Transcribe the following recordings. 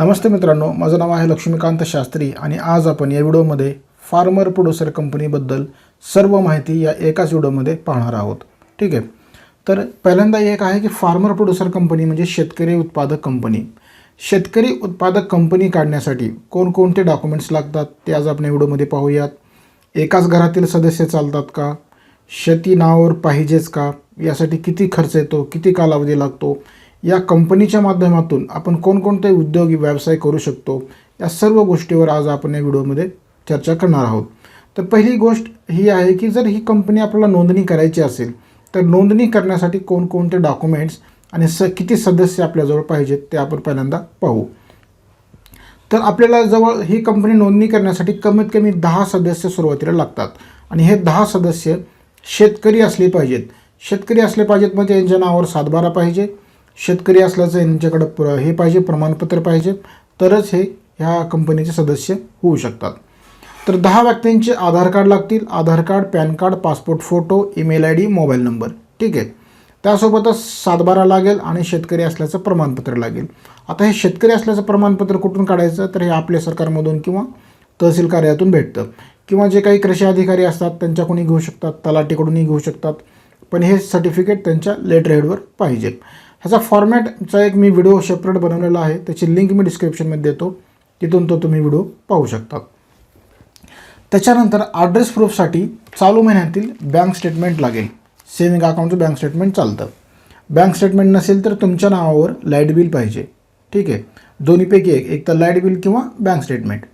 नमस्ते मित्रांनो माझं नाव आहे लक्ष्मीकांत शास्त्री आणि आज आपण या व्हिडिओमध्ये फार्मर प्रोड्युसर कंपनीबद्दल सर्व माहिती या एकाच व्हिडिओमध्ये पाहणार आहोत. ठीक आहे? तर पहिल्यांदा एक आहे की फार्मर प्रोड्युसर कंपनी म्हणजे शेतकरी उत्पादक कंपनी. शेतकरी उत्पादक कंपनी काढण्यासाठी कोणकोणते डॉक्युमेंट्स लागतात ते आज आपण या व्हिडिओमध्ये पाहूयात. एकाच घरातील सदस्य चालतात का? शेती नावावर पाहिजेच का? यासाठी किती खर्च येतो? किती कालावधी लागतो? या कंपनीच्या माध्यमातून आपण कोणकोणते उद्योग व्यवसाय करू शकतो या सर्व गोष्टीवर आज आपण या व्हिडिओमध्ये चर्चा करणार आहोत. तर पहिली गोष्ट ही आहे की जर ही कंपनी आपल्याला नोंदणी करायची असेल तर नोंदणी करण्यासाठी कोणकोणते डॉक्युमेंट्स आणि स किती सदस्य आपल्याजवळ पाहिजेत ते आपण पहिल्यांदा पाहू. तर आपल्याला जवळ ही कंपनी नोंदणी करण्यासाठी कमीत कमी दहा सदस्य सुरुवातीला लागतात आणि हे दहा सदस्य शेतकरी असले पाहिजेत. शेतकरी असले पाहिजेत म्हणजे यांच्या नावावर सातबारा पाहिजे शेतकरी असल्याचं यांच्याकडं प्र हे पाहिजे प्रमाणपत्र पाहिजे. तरच हे ह्या कंपनीचे सदस्य होऊ शकतात. तर दहा व्यक्तींचे आधार कार्ड लागतील. Aadhaar card PAN card passport photo email I D mobile number. ठीक आहे? त्यासोबतच सातबारा लागेल आणि शेतकरी असल्याचं प्रमाणपत्र लागेल. आता हे शेतकरी असल्याचं प्रमाणपत्र कुठून काढायचं? तर हे आपल्या सरकारमधून किंवा तहसील कार्यातून भेटतं. किंवा जे काही कृषी अधिकारी असतात त्यांच्याकडूनही घेऊ शकतात तलाठीकडूनही घेऊ शकतात. पण हे सर्टिफिकेट त्यांच्या लेटर हेडवर पाहिजे. ह्याचा फॉर्मॅटचा एक मी व्हिडिओ सेपरेट बनवलेला आहे. त्याची लिंक मी डिस्क्रिप्शनमध्ये देतो. तिथून तो तुम्ही व्हिडिओ पाहू शकता. त्याच्यानंतर ॲड्रेस प्रूफसाठी चालू महिन्यातील बँक स्टेटमेंट लागेल. सेविंग अकाउंटचं बँक स्टेटमेंट चालतं. बँक स्टेटमेंट नसेल तर तुमच्या नावावर लाइट बिल पाहिजे. ठीक आहे? दोन्हीपैकी एक. एक तर लाइट बिल किंवा बँक स्टेटमेंट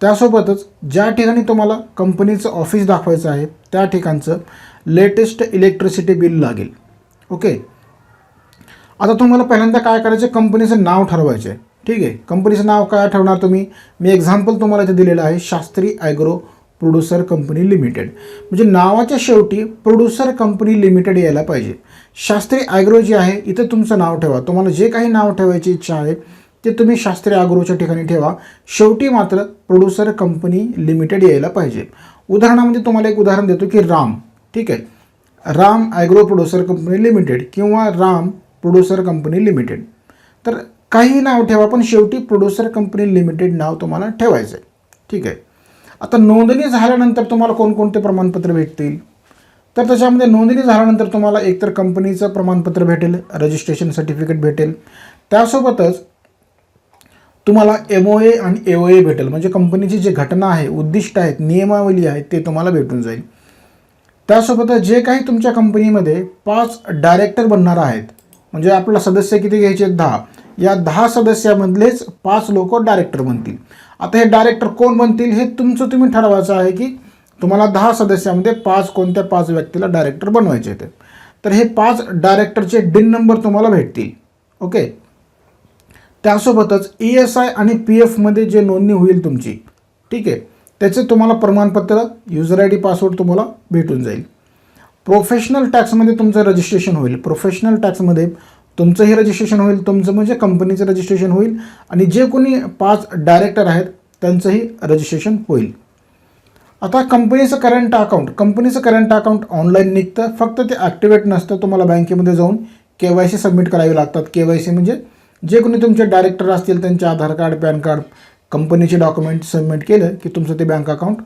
त्यासोबतच ज्या ठिकाणी तुम्हाला कंपनीचं ऑफिस दाखवायचं आहे त्या ठिकाणचं लेटेस्ट इलेक्ट्रिसिटी बिल लागेल. ओके आता तुम्हाला पहिल्यांदा काय करायचं? कंपनीचं नाव ठरवायचं आहे ठीक आहे? कंपनीचं नाव काय ठेवणार तुम्ही? मी एक्झाम्पल तुम्हाला इथे दिलेलं आहे. Shastri agro producer company limited. म्हणजे नावाच्या शेवटी प्रोड्युसर कंपनी लिमिटेड यायला पाहिजे. शास्त्री ॲग्रो जे आहे इथं तुमचं नाव ठेवा. तुम्हाला जे काही नाव ठेवायची इच्छा आहे ते तुम्ही शास्त्री ॲग्रोच्या ठिकाणी ठेवा. शेवटी मात्र प्रोड्युसर कंपनी लिमिटेड यायला पाहिजे. उदाहरणामध्ये तुम्हाला एक उदाहरण देतो की राम. ठीक आहे? Ram agro producer company limited किंवा राम प्रोड्युसर कंपनी लिमिटेड तर काही नाव ठेवा पण शेवटी प्रोड्युसर कंपनी लिमिटेड नाव तुम्हाला ठेवायचं आहे ठीक आहे? आता नोंदणी झाल्यानंतर तुम्हाला कोणकोणते प्रमाणपत्र भेटतील? तर त्याच्यामध्ये नोंदणी झाल्यानंतर तुम्हाला एकतर कंपनीचं प्रमाणपत्र भेटेल रजिस्ट्रेशन सर्टिफिकेट भेटेल. त्यासोबतच तुम्हाला एम ओ ए आणि ए ओ ए भेटेल. म्हणजे कंपनीची जी घटना आहे उद्दिष्ट आहेत नियमावली आहेत ते तुम्हाला भेटून जाईल. त्यासोबतच जे काही तुमच्या कंपनीमध्ये पाच डायरेक्टर बनणार आहेत म्हणजे आपला सदस्य किती घ्यायचे? आहेत दहा. या दहा सदस्यामधलेच पाच लोक डायरेक्टर बनतील. आता हे डायरेक्टर कोण बनतील हे तुमचं तुम्ही ठरवायचं आहे की तुम्हाला दहा सदस्यामध्ये पाच कोणत्या पाच व्यक्तीला डायरेक्टर बनवायचे आहेत. तर हे पाच डायरेक्टरचे डिन नंबर तुम्हाला भेटतील. ओके त्यासोबतच ई एस आय आणि पी एफमध्ये जे नोंदणी होईल तुमची ठीक आहे? त्याचे तुम्हाला प्रमाणपत्र युजर आय डी पासवर्ड तुम्हाला भेटून जाईल. प्रोफेशनल टॅक्समध्ये तुमचं रजिस्ट्रेशन होईल. प्रोफेशनल टॅक्समध्ये तुमचंही रजिस्ट्रेशन होईल तुमचं म्हणजे कंपनीचं रजिस्ट्रेशन होईल आणि जे कोणी पाच डायरेक्टर आहेत त्यांचंही रजिस्ट्रेशन होईल. आता कंपनीचं करंट अकाउंट कंपनीचं करंट अकाउंट ऑनलाईन निघतं. फक्त ते ॲक्टिवेट नसतं तुम्हाला बँकेमध्ये जाऊन के वाय सी सबमिट करावी लागतात. के वाय सी म्हणजे जे कोणी तुमचे डायरेक्टर असतील त्यांचे आधार कार्ड पॅन कार्ड कंपनीचे डॉक्युमेंट सबमिट केलं की तुमचं ते बँक अकाउंट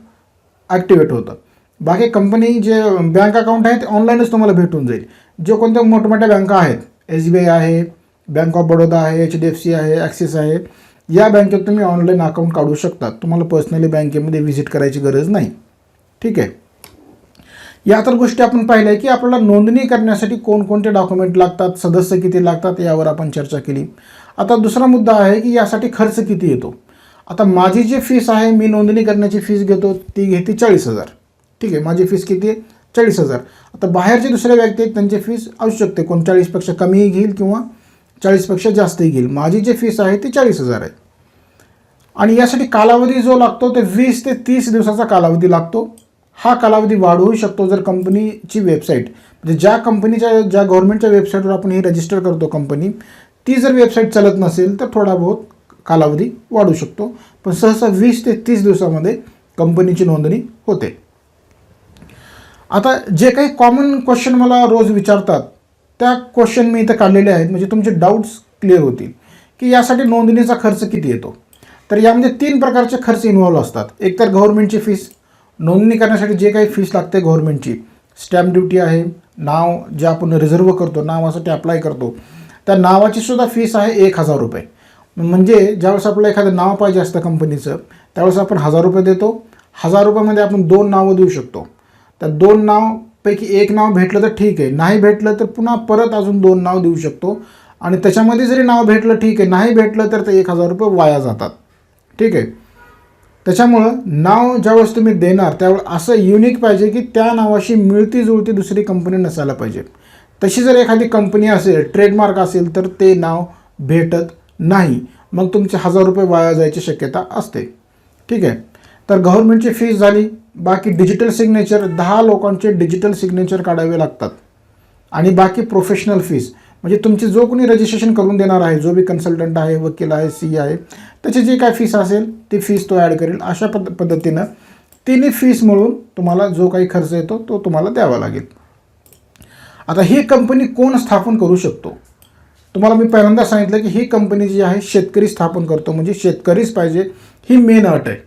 ॲक्टिवेट होतं. बाकी कंपनी जे बँक अकाउंट आहे ते ऑनलाईनच तुम्हाला भेटून जाईल. जे कोणत्या मोठमोठ्या बँका आहेत एस बी आय आहे बँक ऑफ बडोदा आहे एच डी एफ सी आहे ॲक्सिस आहे या बँकेत तुम्ही ऑनलाईन अकाउंट काढू शकता. तुम्हाला पर्सनली बँकेमध्ये व्हिजिट करायची गरज नाही. ठीक आहे? या तर गोष्टी आपण पाहिल्या की आपल्याला नोंदणी करण्यासाठी कोणकोणते डॉक्युमेंट लागतात सदस्य किती लागतात यावर आपण चर्चा केली. आता दुसरा मुद्दा आहे की यासाठी खर्च किती येतो? आता माझी जी फीस आहे मी नोंदणी करण्याची फीस घेतो ती घेते चाळीस हजार. ठीक आहे माझी फीस किती आहे? चाळीस हजार. आता बाहेरचे दुसरे व्यक्ती आहेत त्यांची फीस असू शकते कोण चाळीसपेक्षा कमीही घेईल किंवा चाळीसपेक्षा जास्तही घेईल. माझी जी फीस आहे ती चाळीस हजार आहे. आणि यासाठी कालावधी जो लागतो ते वीस ते तीस दिवसाचा कालावधी लागतो. हा कालावधी वाढवू शकतो जर कंपनीची वेबसाईट म्हणजे ज्या कंपनीच्या ज्या गव्हर्नमेंटच्या वेबसाईटवर आपण ही रजिस्टर करतो कंपनी ती जर वेबसाईट चालत नसेल तर थोडा बहुत कालावधी वाढू शकतो. पण सहसा वीस ते तीस दिवसामध्ये कंपनीची नोंदणी होते. आता जे काही कॉमन क्वेश्चन मला रोज विचारतात त्या क्वेश्चन मी इथं काढलेले आहेत. म्हणजे तुमचे डाऊट्स क्लिअर होतील. की यासाठी नोंदणीचा खर्च किती येतो? तर यामध्ये तीन प्रकारचे खर्च इन्व्हॉल्व असतात. एक तर गव्हर्नमेंटची फीस नोंदणी करण्यासाठी जे काही फीस लागते गव्हर्नमेंटची स्टॅम्प ड्युटी आहे नाव जे आपण रिझर्व करतो नावासाठी अप्लाय करतो त्या नावाची सुद्धा फीस आहे एक हजार रुपये. म्हणजे ज्यावेळेस आपल्याला एखादं नाव पाहिजे असतं कंपनीचं त्यावेळेस आपण हजार रुपये देतो. हजार रुपयामध्ये आपण दोन नावं देऊ शकतो. तर दोन नावपैकी एक नाव भेटलं तर ठीक आहे. नाही भेटलं तर पुन्हा परत अजून दोन नाव देऊ शकतो. आणि त्याच्यामध्ये जरी नाव भेटलं ठीक आहे. नाही भेटलं तर ते एक हजार रुपये वाया जातात. ठीक आहे? त्याच्यामुळं नाव ज्यावेळेस तुम्ही देणार त्यावेळेस असं युनिक पाहिजे की त्या नावाशी मिळती जुळती दुसरी कंपनी नसायला पाहिजे. तशी जर एखादी कंपनी असेल ट्रेडमार्क असेल तर ते नाव भेटत नाही. मग तुमचे हजार रुपये वाया जायची शक्यता असते. ठीक आहे? तर गव्हर्नमेंटची फीस झाली. बाकी डिजिटल सिग्नेचर दहा लोकांचे डिजिटल सिग्नेचर काढावे लागतात. आणि बाकी प्रोफेशनल फीज म्हणजे तुमची जो कोणी रजिस्ट्रेशन करून देणार आहे जो बी कन्सल्टंट आहे वकील आहे सी आहे त्याची जी काय फीस असेल ती फीस तो ॲड करेल. अशा पद पद्धतीनं तिन्ही फीस मिळून तुम्हाला जो काही खर्च येतो तो तुम्हाला द्यावा लागेल. आता ही कंपनी कोण स्थापन करू शकतो? तुम्हाला मी पहिल्यांदा सांगितलं की ही कंपनी जी आहे शेतकरी स्थापन करतो. म्हणजे शेतकरीच पाहिजे ही मेन अट आहे.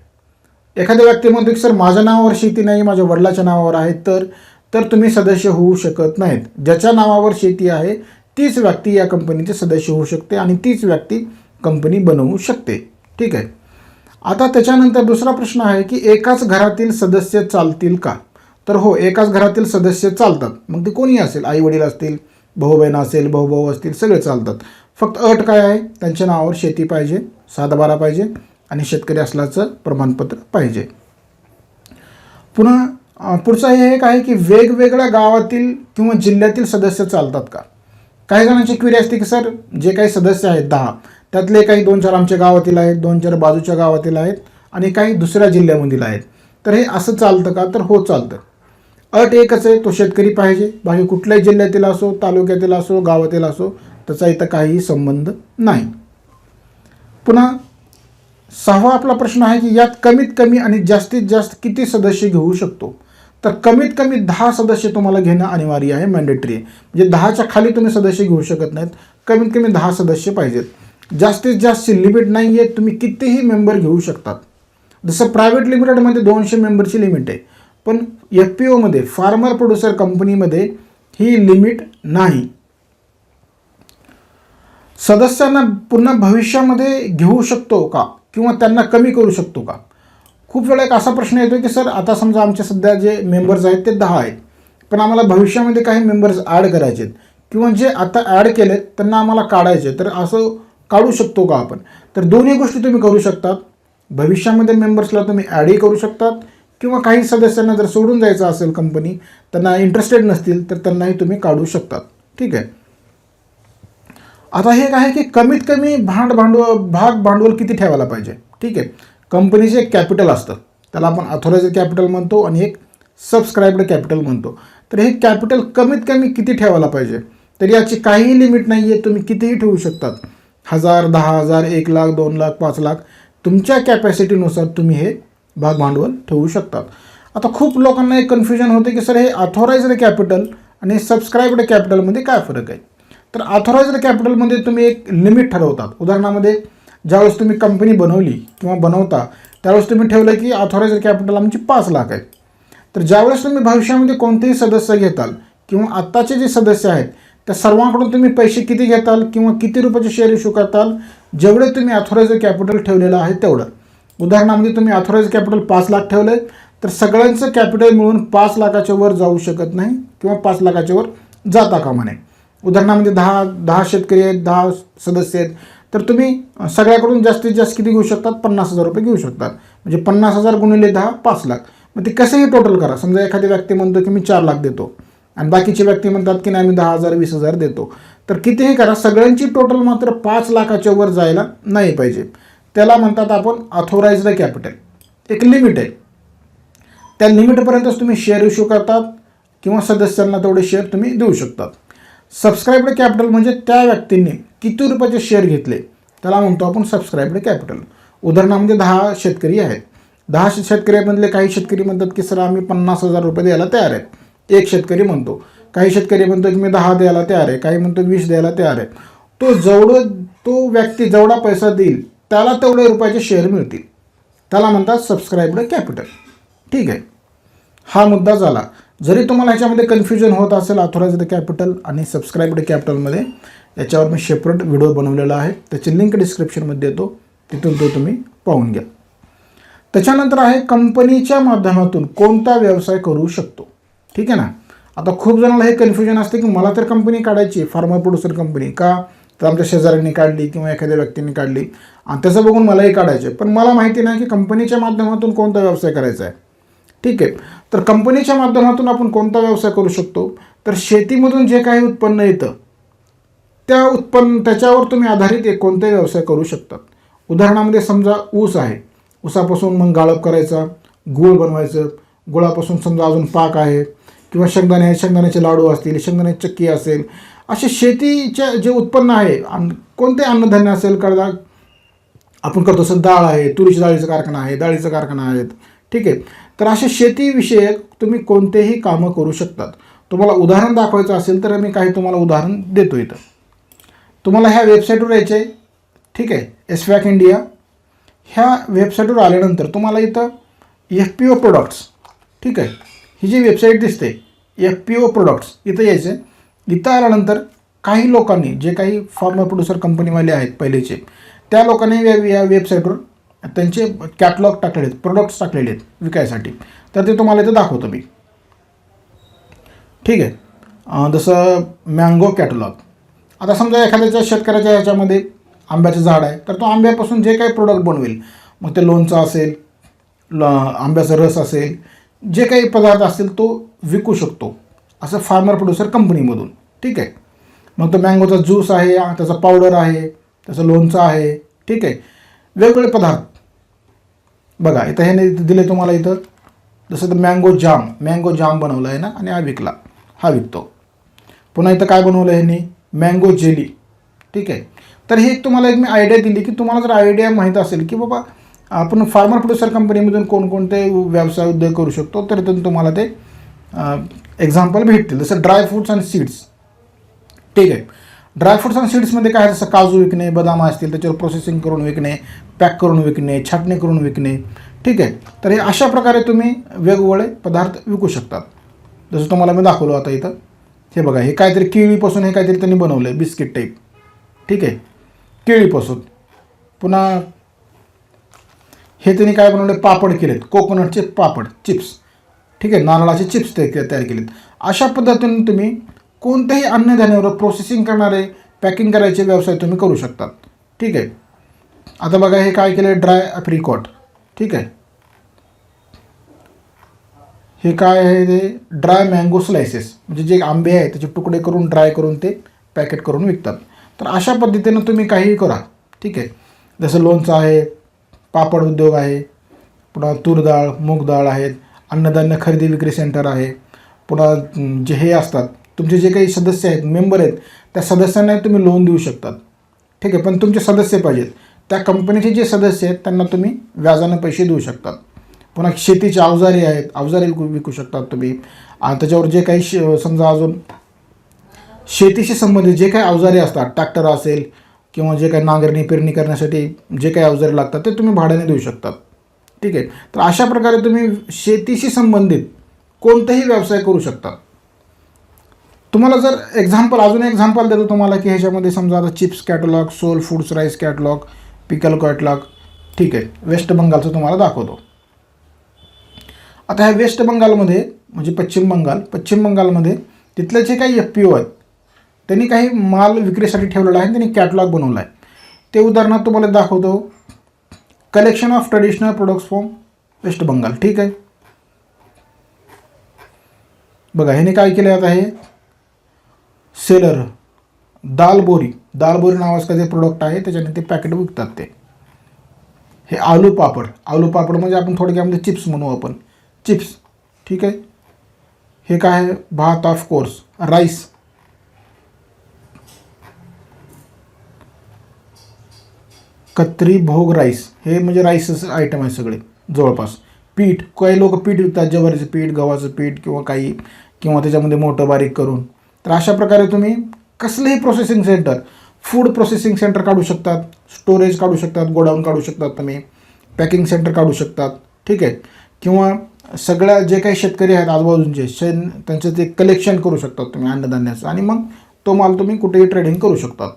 एखाद्या व्यक्ती म्हणतो की सर माझ्या नावावर शेती नाही माझ्या वडिलाच्या नावावर आहे तर तर तुम्ही सदस्य होऊ शकत नाहीत. ज्याच्या नावावर शेती आहे तीच व्यक्ती या कंपनीचे सदस्य होऊ शकते आणि तीच व्यक्ती कंपनी बनवू शकते. ठीक आहे? आता त्याच्यानंतर दुसरा प्रश्न आहे की एकाच घरातील सदस्य चालतील का? तर हो एकाच घरातील सदस्य चालतात. मग ते कोणी असेल? आई वडील असतील भाऊ बहीण असेल भाऊ भाऊ असतील सगळे चालतात. फक्त अट काय आहे? त्यांच्या नावावर शेती पाहिजे सातबारा पाहिजे आणि शेतकरी असल्याचं प्रमाणपत्र पाहिजे. पुन्हा पुढचं हे एक आहे की वेगवेगळ्या गावातील किंवा जिल्ह्यातील सदस्य चालतात का? काही जणांची क्वेरी असते की सर जे काही सदस्य आहेत दहा त्यातले काही दोन चार आमच्या गावातील आहेत दोन चार बाजूच्या गावातील आहेत आणि काही दुसऱ्या जिल्ह्यामधील आहेत. तर हे असं चालतं का? तर हो चालतं. अट एकच आहे तो शेतकरी पाहिजे. बाकी कुठल्याही जिल्ह्यातील असो तालुक्यातील असो गावातील असो त्याचा इथं काहीही संबंध नाही. पुन्हा सहावा आपला प्रश्न आहे की यात कमीत कमी आणि जास्तीत जास्त किती सदस्य घेऊ शकतो? तर कमीत कमी दहा सदस्य तुम्हाला घेणं अनिवार्य आहे मॅन्डेटरी आहे. म्हणजे दहाच्या खाली तुम्ही सदस्य घेऊ शकत नाहीत. कमीत कमी दहा सदस्य पाहिजेत. जास्तीत जास्त लिमिट नाही आहे तुम्ही कितीही मेंबर घेऊ शकतात. जसं प्रायव्हेट लिमिटेडमध्ये दोनशे मेंबरची लिमिट आहे. पण एफ पी ओमध्ये फार्मर प्रोड्युसर कंपनीमध्ये ही लिमिट नाही. सदस्यांना पुन्हा भविष्यामध्ये घेऊ शकतो का? किंवा त्यांना कमी करू शकतो का? खूप वेळा एक असा प्रश्न येतो की सर आता समजा आमचे सध्या जे मेंबर्स आहेत ते दहा आहेत. पण आम्हाला भविष्यामध्ये काही मेंबर्स ॲड करायचे आहेत किंवा जे आता ॲड केलेत त्यांना आम्हाला काढायचे तर असं काढू शकतो का आपण? तर दोन्ही गोष्टी तुम्ही करू शकतात. भविष्यामध्ये मेंबर्सला तुम्ही ॲडही करू शकतात. किंवा काही सदस्यांना जर सोडून जायचं असेल कंपनी त्यांना इंटरेस्टेड नसतील तर त्यांनाही तुम्ही काढू शकतात. ठीक आहे? आता हे काय आहे की कमीत कमी भांड भांडवल भाग भांडवल किती ठेवायला पाहिजे? ठीक आहे. कंपनीचे एक कॅपिटल असतं. त्याला आपण अथॉरायझर कॅपिटल म्हणतो आणि एक सबस्क्राईब्ड कॅपिटल म्हणतो. तर हे कॅपिटल कमीत कमी किती ठेवायला पाहिजे? तर याची काहीही लिमिट नाही आहे तुम्ही कितीही ठेवू शकतात. हजार दहा हजार एक लाख दोन लाख पाच लाख. तुमच्या कॅपॅसिटीनुसार तुम्ही हे भाग भांडवल ठेवू शकतात. आता खूप लोकांना एक कन्फ्युजन होते की सर हे अथॉरायझड कॅपिटल आणि सबस्क्राईब्ड कॅपिटलमध्ये काय फरक आहे? तर अथॉरायझड कॅपिटलमध्ये तुम्ही एक लिमिट ठरवतात. उदाहरणामध्ये ज्यावेळेस तुम्ही कंपनी बनवली किंवा बनवता त्यावेळेस तुम्ही ठेवलं की अथॉरायझड कॅपिटल आमची पाच लाख आहे. तर ज्यावेळेस तुम्ही भविष्यामध्ये कोणतेही सदस्य घेताल किंवा आत्ताचे जे सदस्य आहेत त्या सर्वांकडून तुम्ही पैसे किती घेताल किंवा किती रुपयाचे शेअर इश्यू करताल जेवढे तुम्ही अथॉरायझड कॅपिटल ठेवलेलं आहे तेवढं. उदाहरणामध्ये तुम्ही अथॉराइज कॅपिटल पाच लाख ठेवलं तर सगळ्यांचं कॅपिटल मिळून पाच लाखाच्या वर जाऊ शकत नाही किंवा पाच लाखाच्या वर जाता कामा नये. उदाहरणामध्ये दहा दहा शेतकरी आहेत दहा सदस्य आहेत तर तुम्ही सगळ्याकडून जास्तीत जास्त किती घेऊ शकतात? पन्नास हजार रुपये घेऊ शकतात. म्हणजे पन्नास हजार गुणिले दहा पाच लाख. मग ते कसंही टोटल करा. समजा एखादी व्यक्ती म्हणतो की मी चार लाख देतो. आणि बाकीचे व्यक्ती म्हणतात की नाही मी दहा हजार वीस हजार देतो. तर कितीही करा. सगळ्यांची टोटल मात्र पाच लाखाच्या वर जायला नाही पाहिजे. त्याला म्हणतात आपण ऑथोराइज्ड कॅपिटल एक लिमिट आहे. त्या लिमिटपर्यंतच तुम्ही शेअर इश्यू करतात किंवा सदस्यांना तेवढे शेअर तुम्ही देऊ शकतात. सबस्क्राईब्ड कॅपिटल म्हणजे त्या व्यक्तींनी किती रुपयाचे शेअर घेतले? त्याला म्हणतो आपण सबस्क्राईब्ड कॅपिटल उदाहरणामध्ये दहा शेतकरी आहेत. दहा शेतकऱ्यामधले काही शेतकरी म्हणतात की सर आम्ही पन्नास हजार रुपये द्यायला तयार आहेत. एक शेतकरी म्हणतो काही शेतकरी म्हणतो की मी दहा द्यायला तयार आहे. काही म्हणतो वीस द्यायला तयार आहे. तो जेवढं तो व्यक्ती जेवढा पैसा देईल त्याला तेवढे रुपयाचे शेअर मिळतील. त्याला म्हणतात सबस्क्राईब्ड कॅपिटल ठीक आहे. हा मुद्दा झाला. जरी तुम्हाला ह्याच्यामध्ये कन्फ्युजन होत असेल ऑथोराइज्ड कॅपिटल आणि सबस्क्राईब्ड कॅपिटलमध्ये याच्यावर मी शेपरेट व्हिडिओ बनवलेला आहे. त्याची लिंक डिस्क्रिप्शनमध्ये येतो. तिथून तो तुम्ही पाहून घ्या. त्याच्यानंतर आहे कंपनीच्या माध्यमातून कोणता व्यवसाय करू शकतो? ठीक आहे ना? आता खूप जणांना हे कन्फ्युजन असते की मला तर कंपनी काढायची फार्मा प्रोड्युसर कंपनी का? तर आमच्या शेजाऱ्यांनी काढली किंवा एखाद्या व्यक्तीने काढली. आणि त्याचं बघून मलाही काढायचं आहे. पण मला माहिती नाही की कंपनीच्या माध्यमातून कोणता व्यवसाय करायचा आहे. ठीक आहे. तर कंपनीच्या माध्यमातून आपण कोणता व्यवसाय करू शकतो? तर शेतीमधून जे काही उत्पन्न येतं त्या उत्पन्न त्याच्यावर तुम्ही आधारित एक कोणताही व्यवसाय करू शकतात. उदाहरणामध्ये समजा ऊस आहे. ऊसापासून मग गाळप करायचा गूळ बनवायचं. गुळापासून समजा अजून पाक आहे किंवा शेंगदाणे शेंगदाण्याचे लाडू असतील शेंगदाण्याची चक्की असेल. असे शेतीचे जे उत्पन्न आहे अन्न कोणते अन्नधान्य असेल कडदा आपण करतो असं डाळ आहे तुरीच्या डाळीचा कारखाना आहे डाळीचा कारखाना आहेत. ठीक आहे. तर असे शेतीविषयक तुम्ही कोणतेही कामं करू शकतात. तुम्हाला उदाहरण दाखवायचं असेल तर मी काही तुम्हाला उदाहरण देतो इथं. तुम्हाला ह्या वेबसाईटवर यायचं आहे ठीक आहे? एसवॅक इंडिया ह्या वेबसाईटवर आल्यानंतर तुम्हाला इथं एफ पी ओ प्रोडक्ट्स ठीक आहे? ही जी वेबसाईट दिसते एफ पी ओ प्रोडक्ट्स इथं यायचं आहे इथं आल्यानंतर काही लोकांनी जे काही फार्मा प्रोड्युसर कंपनीवाले आहेत पहिलेचे त्या लोकांनी या वेबसाईटवर त्यांचे कॅटलॉग टाकलेले आहेत प्रोडक्ट्स टाकलेले आहेत विकायसाठी. तर ते तुम्हाला इथे दाखवतो मी. ठीक आहे. जसं मँगो कॅटलॉग आता समजा एखाद्याच्या शेतकऱ्याच्या ह्याच्यामध्ये आंब्याचं झाड आहे तर तो आंब्यापासून जे काही प्रोडक्ट बनवेल मग ते लोणचं असेल ल आंब्याचा रस असेल जे काही पदार्थ असतील तो विकू शकतो. असं फार्मर प्रोड्युसर कंपनीमधून ठीक आहे. मग तो मँगोचा ज्यूस आहे त्याचा पावडर आहे त्याचं लोणचं आहे. ठीक आहे. वेगवेगळे पदार्थ. बघा इथं ह्याने दिले तुम्हाला इथं. जसं तर मँगो जाम मँगो जाम बनवला आहे ना आणि हा विकला. हा विकतो. पुन्हा इथं काय बनवलं ह्याने ह्यांनी मँगो जेली ठीक आहे? तर ही एक तुम्हाला एक मी आयडिया दिली की तुम्हाला जर आयडिया माहीत असेल की बाबा आपण फार्मर प्रोड्युसर कंपनीमधून कोणकोणते व्यवसाय उद्योग करू शकतो तर इथून तुम्हाला ते एक्झाम्पल भेटतील. जसं ड्राय फ्रुट्स अँड सीड्स ठीक आहे? ड्रायफ्रुट्स आणि सीड्समध्ये काय जसं काजू विकणे बदाम असतील त्याच्यावर प्रोसेसिंग करून विकणे पॅक करून विकणे छाटणी करून विकणे. ठीक आहे? तर हे अशा प्रकारे तुम्ही वेगवेगळे पदार्थ विकू शकतात. जसं तुम्हाला मी दाखवलो आता इथं. हे बघा हे काहीतरी केळीपासून हे काहीतरी त्यांनी बनवलं आहे बिस्किट टाईप ठीक आहे? केळीपासून. पुन्हा हे त्यांनी काय बनवले पापड केलेत. कोकोनटचे पापड चिप्स ठीक आहे? नारळाचे चिप्स ते तयार केलेत. अशा पद्धतीने तुम्ही कोणत्याही अन्नधान्यावर प्रोसेसिंग करणारे पॅकिंग करायचे व्यवसाय तुम्ही करू शकतात. ठीक आहे? आता बघा हे काय केलं ड्राय अप्रिकॉट ठीक आहे? हे काय आहे ते? ड्राय मँगो स्लायसेस म्हणजे जे आंबे आहे त्याचे तुकडे करून ड्राय करून ते पॅकेट करून विकतात. तर अशा पद्धतीनं तुम्ही काहीही करा. ठीक आहे? जसं लोणचं आहे पापड उद्योग आहे पुन्हा तूर डाळ मूग डाळ आहेत अन्नधान्य खरेदी विक्री सेंटर आहे पुन्हा जे हे असतात तुमचे जे काही सदस्य आहेत मेंबर आहेत त्या सदस्यांना तुम्ही लोन देऊ शकतात. ठीक आहे पण तुमचे सदस्य पाहिजेत. त्या कंपनीचे जे सदस्य आहेत त्यांना तुम्ही व्याजानं पैसे देऊ शकतात. पुन्हा शेतीचे अवजारे आहेत अवजारे विकू विकू शकतात तुम्ही. आणि त्याच्यावर जे काही श समजा अजून शेतीशी संबंधित जे काही अवजारे असतात ट्रॅक्टर असेल किंवा जे काही नांगरणी पेरणी करण्यासाठी जे काही अवजारे लागतात ते तुम्ही भाड्याने देऊ शकतात. ठीक आहे तर अशा प्रकारे तुम्ही शेतीशी संबंधित कोणताही व्यवसाय करू शकतात. तुम्हाला जर एक्झाम्पल अजून एक्झाम्पल देतो तुम्हाला की ह्याच्यामध्ये समजा आता chips catalogue soul foods rice catalogue pickle catalogue ठीक आहे. वेस्ट बंगालचं तुम्हाला दाखवतो. आता ह्या वेस्ट बंगालमध्ये म्हणजे पश्चिम बंगाल पश्चिम बंगालमध्ये तिथले जे काही एफ पी ओ आहेत त्यांनी काही माल विक्रीसाठी ठेवलेला आहे त्यांनी कॅटलॉग बनवला आहे. ते उदाहरणार्थ तुम्हाला दाखवतो. Collection of traditional products from West Bengal ठीक आहे. बघा ह्याने काय केलं आता हे? सेलर दालबोरी. दालबोरी नावाचं जे प्रोडक्ट आहे त्याच्याने ते पॅकेट विकतात ते. हे आलू पापड. आलू पापड म्हणजे आपण थोडक्यामध्ये चिप्स म्हणू आपण. चिप्स. ठीक आहे? हे काय आहे? भात ऑफ कोर्स राईस कत्री भोग राईस हे म्हणजे राईसच आयटम आहे सगळे. जवळपास. पीठ. काही लोक पीठ विकतात. ज्वारीचं पीठ गव्हाचं पीठ किंवा काही किंवा त्याच्यामध्ये मोठं बारीक करून. तर अशा प्रकारे तुम्ही कसलंही processing centre food processing centre काढू शकतात स्टोरेज काढू शकतात गोडाऊन काढू शकतात तुम्ही पॅकिंग सेंटर काढू शकतात ठीक आहे? किंवा सगळ्या जे काही शेतकरी आहेत आजूबाजूचे शेण त्यांचं ते कलेक्शन करू शकतात तुम्ही अन्नधान्याचं आणि मग तो माल तुम्ही कुठेही ट्रेडिंग करू शकतात.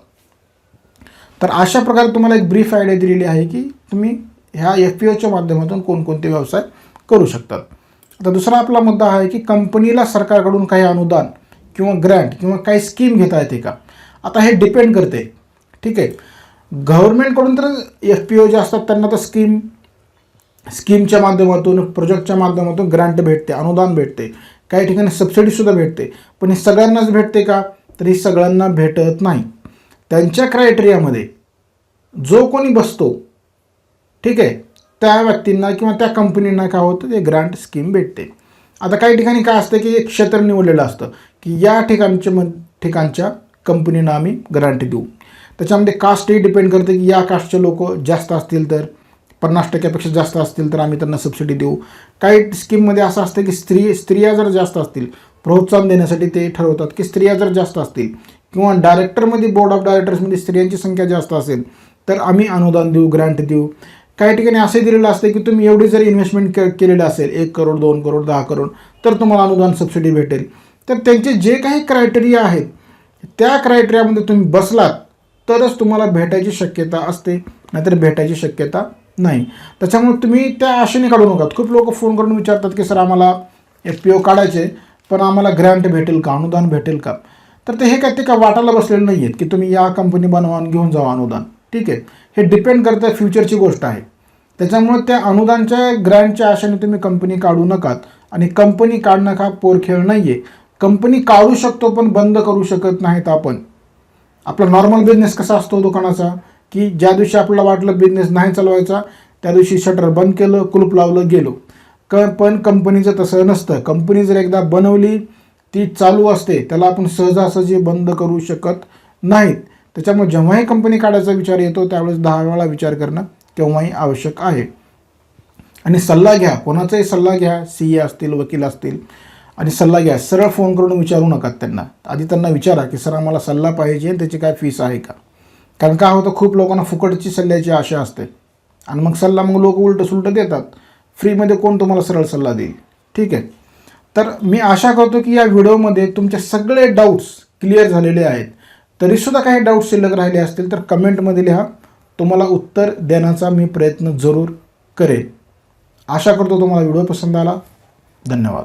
तर अशा प्रकारे तुम्हाला एक ब्रीफ आयडिया दिलेली आहे की तुम्ही ह्या एफ पी ओच्या माध्यमातून कोणकोणते व्यवसाय करू शकतात. आता दुसरा आपला मुद्दा आहे की कंपनीला सरकारकडून काही अनुदान किंवा ग्रँट किंवा काही स्कीम घेता येते का? आता हे डिपेंड करते. ठीक आहे? गव्हर्नमेंटकडून तर एफ पी ओ जे असतात त्यांना तर स्कीम स्कीमच्या माध्यमातून प्रोजेक्टच्या माध्यमातून ग्रँट भेटते अनुदान भेटते. काही ठिकाणी सबसिडीसुद्धा भेटते. पण हे सगळ्यांनाच भेटते का? तर ही सगळ्यांना भेटत नाही. त्यांच्या क्रायटेरियामध्ये जो कोणी बसतो ठीक आहे त्या व्यक्तींना किंवा त्या कंपनींना काय होतं ते ग्रँट स्कीम भेटते. आता काही ठिकाणी काय असतं की एक क्षेत्र निवडलेलं असतं. की या ठिकाणच्या म ठिकाणच्या कंपनींना आम्ही ग्रँट देऊ. त्याच्यामध्ये कास्टही डिपेंड करते की या कास्टचे लोक जास्त असतील तर पन्नास टक्क्यापेक्षा जास्त असतील तर आम्ही त्यांना सबसिडी देऊ. काही स्कीममध्ये असं असतं की स्त्री स्त्रिया जर जास्त असतील प्रोत्साहन देण्यासाठी ते ठरवतात की स्त्रिया जर जास्त असतील किंवा डायरेक्टरमध्ये बोर्ड ऑफ डायरेक्टर्समध्ये स्त्रियांची संख्या जास्त असेल तर आम्ही अनुदान देऊ ग्रँट देऊ. काही ठिकाणी असे दिलेलं असते की तुम्ही एवढी जर इन्व्हेस्टमेंट के केलेलं असेल एक करोड दोन करोड दहा करोड तर तुम्हाला अनुदान सबसिडी भेटेल. तर त्यांचे जे काही क्रायटेरिया आहेत त्या क्रायटेरियामध्ये तुम्ही बसलात तरच तुम्हाला भेटायची शक्यता असते नाहीतर भेटायची शक्यता नाही. त्याच्यामुळे तुम्ही त्या आशेने काढू नका. खूप लोक फोन करून विचारतात की सर आम्हाला एफ पी ओ काढायचे पण आम्हाला ग्रँट भेटेल का? अनुदान भेटेल का? तर ते हे काय ते का वाटायला बसलेले नाही आहेत की तुम्ही या कंपनी बनवा घेऊन जावा अनुदान. ठीक आहे. हे डिपेंड करतं फ्युचरची गोष्ट आहे. त्याच्यामुळे त्या अनुदानच्या ग्रँटच्या आशेने तुम्ही कंपनी काढू नकात. आणि कंपनी काढणं का पोरखेळ नाही आहे कंपनी काढू शकतो पण बंद करू शकत नाहीत आपण. आपला नॉर्मल बिझनेस कसा असतो दुकानाचा? की ज्या दिवशी आपल्याला वाटलं बिझनेस नाही चालवायचा त्या दिवशी शटर बंद केलं कुलूप लावलं गेलो. क पण कंपनीचं तसं नसतं. कंपनी जर एकदा बनवली ती चालू असते त्याला आपण सहजासहजी बंद करू शकत नाहीत. त्याच्यामुळे जेव्हाही कंपनी काढायचा विचार येतो त्यावेळेस दहा वेळा विचार करणं केव्हाही आवश्यक आहे. आणि सल्ला घ्या. कोणाचाही सल्ला घ्या. सी ए असतील वकील असतील. आणि सल्ला घ्या. सरळ फोन करून विचारू नका त्यांना. आधी त्यांना विचारा की सर आम्हाला सल्ला पाहिजे आणि त्याची काय फीस आहे का? कारण काय होतं? खूप लोकांना फुकटची सल्ल्याची आशा असते. आणि मग सल्ला मग लोक उलटं सुलटं देतात फ्रीमध्ये कोण तुम्हाला सरळ सल्ला देईल? ठीक आहे. तर मी आशा करतो की या व्हिडिओमध्ये तुमचे सगळे डाऊट्स क्लिअर झालेले आहेत. तरीसुद्धा काही डाऊट्स शिल्लक राहिले असतील तर कमेंटमध्ये लिहा. तुम्हाला उत्तर देण्याचा मी प्रयत्न जरूर करेन. आशा करतो तुम्हाला व्हिडिओ पसंत आला. धन्यवाद.